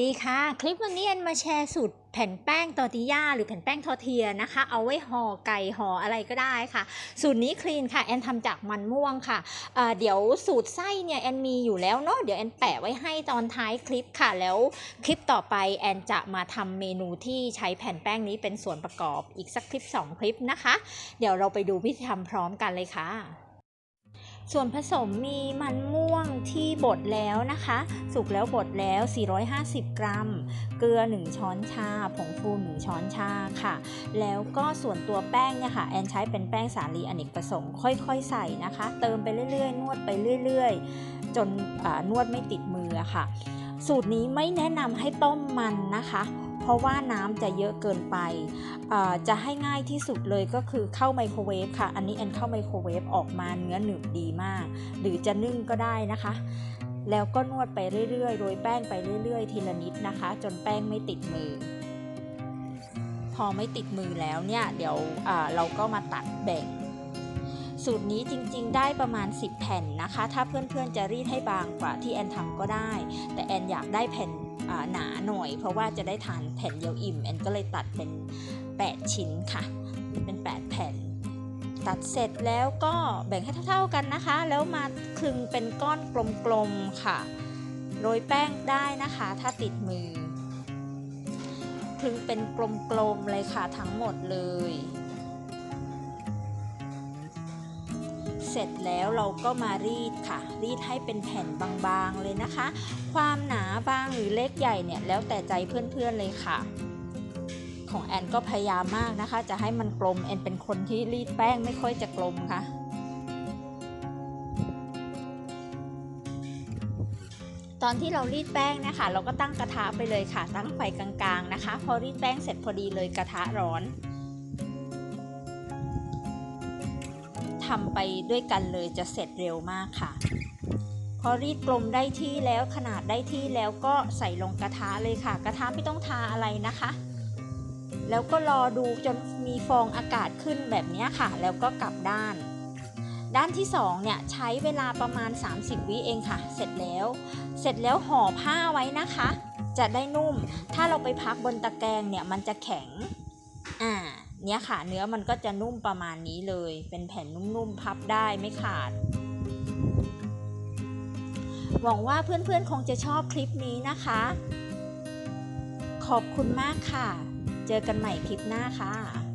ดีค่ะ คลิปวันนี้แอนมาแชร์สูตรแผ่นแป้งตอติย่าหรือแผ่นแป้งทอเทียนะคะ เอาไว้ห่อไก่ห่ออะไรก็ได้ค่ะ สูตรนี้คลีนค่ะแอนทำจากมันม่วงค่ะเเดี๋ยวสูตรไส้เนี่ยแอนมีอยู่แล้วเนาะเดี๋ยวแอนแปะไว้ให้ตอนท้ายคลิปค่ะ แล้วคลิปต่อไปแอนจะมาทำเมนูที่ใช้แผ่นแป้งนี้เป็นส่วนประกอบอีกสักคลิป 2 คลิปนะคะ เดี๋ยวเราไปดูวิธีทำพร้อมกันเลยค่ะ ส่วนผสมมีมันม่วงที่บดแล้วนะคะ สุกแล้วบดแล้ว 450 กรัม เกลือ 1 ช้อนชา ผงฟู 1 ช้อนชาค่ะ แล้วก็ส่วนตัวแป้งเนี่ยค่ะ แอนใช้เป็นแป้งสาลีอเนกประสงค์ค่อยๆ ใส่นะคะ เติมไปเรื่อยๆ นวดไปเรื่อยๆ จนนวดไม่ติดมือค่ะ สูตรนี้ไม่แนะนำให้ต้มมันนะคะ เพราะว่าน้ำจะเยอะเกินไป จะให้ง่ายที่สุดเลยก็คือเข้าไมโครเวฟค่ะ อันนี้แอนเข้าไมโครเวฟออกมาเนื้อหนึบดีมาก หรือจะนึ่งก็ได้นะคะ แล้วก็นวดไปเรื่อยๆ โรยแป้งไปเรื่อยๆ ทีละนิดนะคะ จนแป้งไม่ติดมือ พอไม่ติดมือแล้วเนี่ย เดี๋ยวเราก็มาตัดแบ่งสูตรนี้จริงๆ ได้ประมาณ 10 แผ่นนะคะ ถ้าเพื่อนๆจะรีดให้บางกว่าที่แอนทำก็ได้ แต่แอนอยากได้แผ่น หนาหน่อย เพราะว่าจะได้ทานแผ่นเดียวอิ่มแอนก็เลยตัดเป็น 8 ชิ้นค่ะ เป็น 8 แผ่น ตัดเสร็จแล้วก็แบ่งให้เท่าๆกันนะคะ แล้วมาคลึงเป็นก้อนกลมๆค่ะโรยแป้งได้นะคะ ถ้าติดมือ คลึงเป็นกลมๆเลยค่ะทั้งหมดเลย เสร็จแล้วเราก็มารีดค่ะ รีดให้เป็นแผ่นบางๆเลยนะคะ ความหนาบางหรือเล็กใหญ่เนี่ยแล้วแต่ใจเพื่อนๆเลยค่ะของแอนก็พยายามมากนะคะ จะให้มันกลมแอนเป็นคนที่รีดแป้งไม่ค่อยจะกลมค่ะ ตอนที่เรารีดแป้งเนี่ยค่ะเราก็ตั้งกระทะไปเลยค่ะ ตั้งไฟกลางๆนะคะ พอรีดแป้งเสร็จพอดีเลยกระทะร้อน ทำไปด้วยกันเลยจะเสร็จเร็วมากค่ะ พอรีดกลมได้ที่แล้วขนาดได้ที่แล้วก็ใส่ลงกระทะเลยค่ะ กระทะไม่ต้องทาอะไรนะคะ แล้วก็รอดูจนมีฟองอากาศขึ้นแบบนี้ค่ะ แล้วก็กลับด้าน ด้านที่2เนี่ยใช้เวลาประมาณ 30 วิเองค่ะ เสร็จแล้ว เสร็จแล้วห่อผ้าไว้นะคะ จะได้นุ่ม ถ้าเราไปพักบนตะแกรงเนี่ยมันจะแข็งอ่า เนี้ยค่ะ เนื้อมันก็จะนุ่มประมาณนี้เลย เป็นแผ่นนุ่มๆพับได้ไม่ขาด หวังว่าเพื่อนๆคงจะชอบคลิปนี้นะคะ ขอบคุณมากค่ะ เจอกันใหม่คลิปหน้าค่ะ